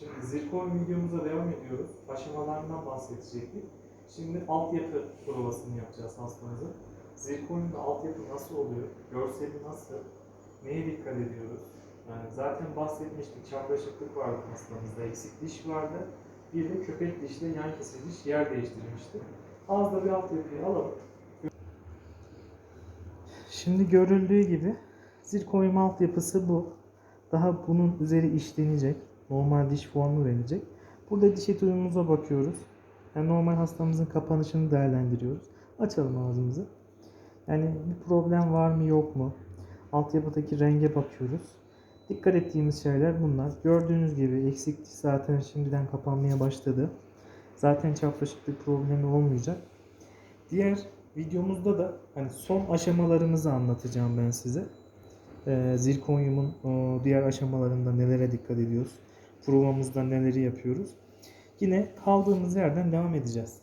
Şimdi zirkon videomuza devam ediyoruz. Aşamalarından bahsedecektik. Şimdi altyapı provasını yapacağız hastamızın. Zirkonun altyapı nasıl oluyor? Görseli nasıl? Neye dikkat ediyoruz? Yani zaten bahsetmiştik. Çapraşıklık vardı hastamızda. Eksik diş vardı. Bir de köpek dişle yan kesiliş yer değiştirilmişti. Az da bir altyapıyı alalım. Şimdi görüldüğü gibi zirkonyum altyapısı bu. Daha bunun üzeri işlenecek. Normal diş formu verilecek. Burada diş eti uyumumuza bakıyoruz. Yani normal hastamızın kapanışını değerlendiriyoruz. Açalım ağzımızı. Yani bir problem var mı yok mu? Altyapıdaki renge bakıyoruz. Dikkat ettiğimiz şeyler bunlar. Gördüğünüz gibi eksik diş zaten şimdiden kapanmaya başladı. Zaten çapraşıklık problemi olmayacak. Diğer videomuzda da hani son aşamalarımızı anlatacağım ben size. Ee, zirkonyumun o, diğer aşamalarında nelere dikkat ediyoruz? Provamızda neleri yapıyoruz? Yine kaldığımız yerden devam edeceğiz.